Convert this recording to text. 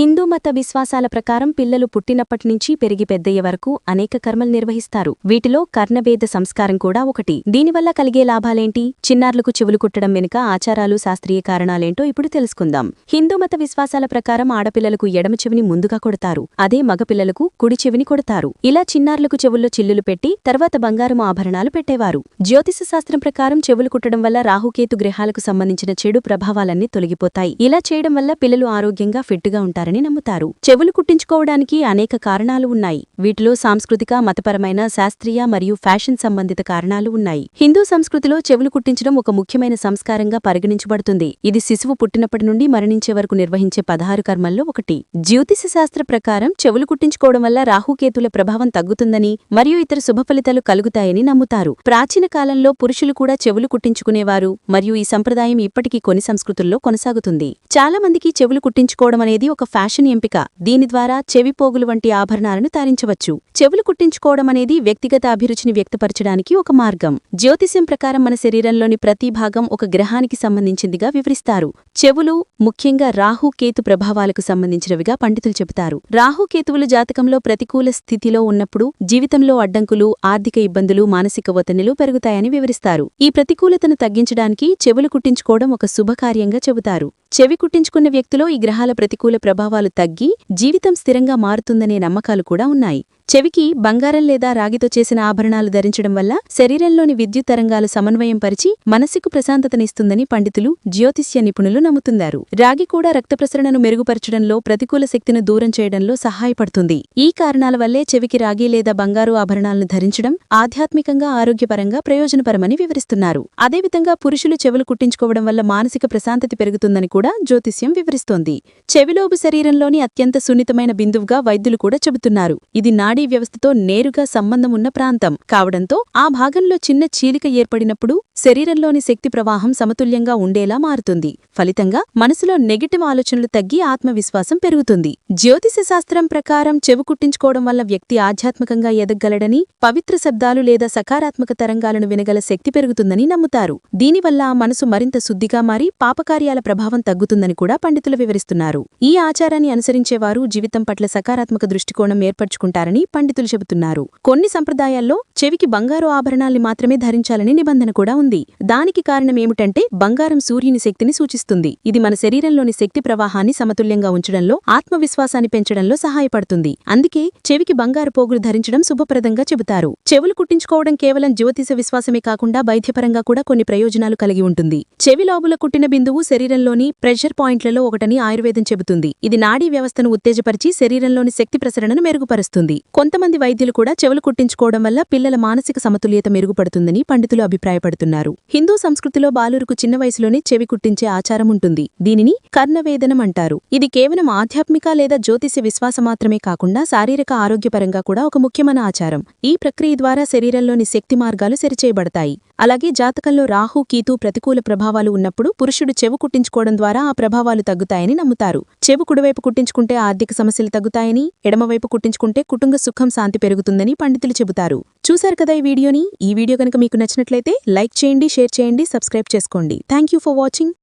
హిందూ మత విశ్వాసాల ప్రకారం పిల్లలు పుట్టినప్పటి నుంచి పెరిగి పెద్దయ్యే వరకు అనేక కర్మలు నిర్వహిస్తారు. వీటిలో కర్ణవేద సంస్కారం కూడా ఒకటి. దీనివల్ల కలిగే లాభాలేంటి? చిన్నారులకు చెవులు కుట్టడం వెనుక ఆచారాలు శాస్త్రీయ కారణాలేంటో ఇప్పుడు తెలుసుకుందాం. హిందూ మత విశ్వాసాల ప్రకారం ఆడపిల్లలకు ఎడమ చెవిని ముందుగా కొడతారు. అదే మగపిల్లలకు కుడి చెవిని కొడతారు. ఇలా చిన్నారులకు చెవుల్లో చిల్లులు పెట్టి తర్వాత బంగారం ఆభరణాలు పెట్టేవారు. జ్యోతిష శాస్త్రం ప్రకారం చెవులు కుట్టడం వల్ల రాహుకేతు గ్రహాలకు సంబంధించిన చెడు ప్రభావాలన్నీ తొలగిపోతాయి. ఇలా చేయడం వల్ల పిల్లలు ఆరోగ్యంగా ఫిట్గా ఉంటారు. ఉంటారని నమ్ముతారు. చెవులు కుట్టించుకోవడానికి అనేక కారణాలు ఉన్నాయి. వీటిలో సాంస్కృతిక మతపరమైన శాస్త్రీయ మరియు ఫ్యాషన్ సంబంధిత కారణాలు ఉన్నాయి. హిందూ సంస్కృతిలో చెవులు కుట్టించడం ఒక ముఖ్యమైన సంస్కారంగా పరిగణించబడుతుంది. ఇది శిశువు పుట్టినప్పటి నుండి మరణించే వరకు నిర్వహించే పదహారు కర్మల్లో ఒకటి. జ్యోతిష శాస్త్ర ప్రకారం చెవులు కుట్టించుకోవడం వల్ల రాహుకేతుల ప్రభావం తగ్గుతుందని మరియు ఇతర శుభ ఫలితాలు కలుగుతాయని నమ్ముతారు. ప్రాచీన కాలంలో పురుషులు కూడా చెవులు కుట్టించుకునేవారు మరియు ఈ సంప్రదాయం ఇప్పటికీ కొన్ని సంస్కృతుల్లో కొనసాగుతుంది. చాలా మందికి చెవులు కుట్టించుకోవడం అనేది ఒక ఫ్యాషన్ ఎంపిక దీని ద్వారా చెవి పోగులు వంటి ఆభరణాలను ధరించవచ్చు చెవులు కుట్టించుకోవడం అనేది వ్యక్తిగత అభిరుచిని వ్యక్తపరచడానికి ఒక మార్గం. జ్యోతిష్యం ప్రకారం మన శరీరంలోని ప్రతి భాగం ఒక గ్రహానికి సంబంధించిందిగా వివరిస్తారు. చెవులు ముఖ్యంగా రాహు కేతు ప్రభావాలకు సంబంధించినవిగా పండితులు చెబుతారు. రాహుకేతువులు జాతకంలో ప్రతికూల స్థితిలో ఉన్నప్పుడు జీవితంలో అడ్డంకులు ఆర్థిక ఇబ్బందులు మానసిక ఒత్తిడిలు పెరుగుతాయని వివరిస్తారు. ఈ ప్రతికూలతను తగ్గించడానికి చెవులు కుట్టించుకోవడం ఒక శుభకార్యంగా చెబుతారు. చెవి కుట్టించుకున్న వ్యక్తిలో ఈ గ్రహాల ప్రతికూల ప్రభావాలు తగ్గి జీవితం స్థిరంగా మారుతుందనే నమ్మకాలు కూడా ఉన్నాయి. చెవికి బంగారం లేదా రాగితో చేసిన ఆభరణాలు ధరించడం వల్ల శరీరంలోని విద్యుత్ తరంగాలు సమన్వయం పరిచి మనసుకు ప్రశాంతతనిస్తుందని పండితులు జ్యోతిష్య నిపుణులు నమ్ముతున్నారు రాగి కూడా రక్త ప్రసరణను మెరుగుపరచడంలో ప్రతికూల శక్తిని దూరం చేయడంలో సహాయపడుతుంది. ఈ కారణాల వల్లే చెవికి రాగి లేదా బంగారు ఆభరణాలను ధరించడం ఆధ్యాత్మికంగా ఆరోగ్యపరంగా ప్రయోజనపరమని వివరిస్తున్నారు. అదేవిధంగా పురుషులు చెవులు కుట్టించుకోవడం వల్ల మానసిక ప్రశాంతత పెరుగుతుందని కూడా జ్యోతిష్యం వివరిస్తోంది. చెవిలోబు శరీరంలోని అత్యంత సున్నితమైన బిందువుగా వైద్యులు కూడా చెబుతున్నారు. ఇది నాడి నాడీ వ్యవస్థతో నేరుగా సంబంధం ఉన్న ప్రాంతం. కావడంతో ఆ భాగంలో చిన్న చీలిక ఏర్పడినప్పుడు శరీరంలోని శక్తి ప్రవాహం సమతుల్యంగా ఉండేలా మారుతుంది. ఫలితంగా మనసులో నెగిటివ్ ఆలోచనలు తగ్గి ఆత్మవిశ్వాసం పెరుగుతుంది. జ్యోతిష శాస్త్రం ప్రకారం చెవు కుట్టించుకోవడం వల్ల వ్యక్తి ఆధ్యాత్మికంగా ఎదగలడని పవిత్ర శబ్దాలు లేదా సకారాత్మక తరంగాలను వినగల శక్తి పెరుగుతుందని నమ్ముతారు. దీనివల్ల ఆ మనసు మరింత శుద్ధిగా మారి పాపకార్యాల ప్రభావం తగ్గుతుందని కూడా పండితులు వివరిస్తున్నారు. ఈ ఆచారాన్ని అనుసరించేవారు జీవితం పట్ల సకారాత్మక దృష్టికోణం ఏర్పరచుకుంటారని పండితులు చెబుతున్నారు. కొన్ని సంప్రదాయాల్లో చెవికి బంగారు ఆభరణాల్ని మాత్రమే ధరించాలని నిబంధన కూడా ఉంది. దానికి కారణమేమిటంటే బంగారం సూర్యుని శక్తిని సూచిస్తుంది. ఇది మన శరీరంలోని శక్తి ప్రవాహాన్ని సమతుల్యంగా ఉంచడంలో ఆత్మవిశ్వాసాన్ని పెంచడంలో సహాయపడుతుంది. అందుకే చెవికి బంగారు పోగులు ధరించడం శుభప్రదంగా చెబుతారు. చెవులు కుట్టించుకోవడం కేవలం జ్యోతిష విశ్వాసమే కాకుండా వైద్యపరంగా కూడా కొన్ని ప్రయోజనాలు కలిగి ఉంటుంది. చెవి లోబుల కుట్టిన బిందువు శరీరంలోని ప్రెషర్ పాయింట్లలో ఒకటని ఆయుర్వేదం చెబుతుంది. ఇది నాడీ వ్యవస్థను ఉత్తేజపరిచి శరీరంలోని శక్తి ప్రసరణను మెరుగుపరుస్తుంది. కొంతమంది వైద్యులు కూడా చెవులు కుట్టించుకోవడం వల్ల పిల్లల మానసిక సమతుల్యత మెరుగుపడుతుందని పండితులు అభిప్రాయపడుతున్నారు. హిందూ సంస్కృతిలో బాలురుకు చిన్న వయసులోనే చెవి కుట్టించే ఆచారం ఉంటుంది. దీనిని కర్ణవేదనం అంటారు. ఇది కేవలం ఆధ్యాత్మిక లేదా జ్యోతిష విశ్వాసం మాత్రమే కాకుండా శారీరక ఆరోగ్యపరంగా కూడా ఒక ముఖ్యమైన ఆచారం. ఈ ప్రక్రియ ద్వారా శరీరంలోని శక్తి మార్గాలు సరిచేయబడతాయి. అలాగే జాతకంలో రాహు కీతు ప్రతికూల ప్రభావాలు ఉన్నప్పుడు పురుషుడు చెవు కుట్టించుకోవడం ద్వారా ఆ ప్రభావాలు తగ్గుతాయని నమ్ముతారు. చెవు కుడివైపు కుట్టించుకుంటే ఆర్థిక సమస్యలు తగ్గుతాయని ఎడమవైపు కుట్టించుకుంటే కుటుంబ సుఖం శాంతి పెరుగుతుందని పండితులు చెబుతారు. చూశారు కదా ఈ వీడియోని? ఈ వీడియో కనుక మీకు నచ్చినట్లయితే లైక్ చేయండి షేర్ చేయండి సబ్స్క్రైబ్ చేసుకోండి. Thank for watching.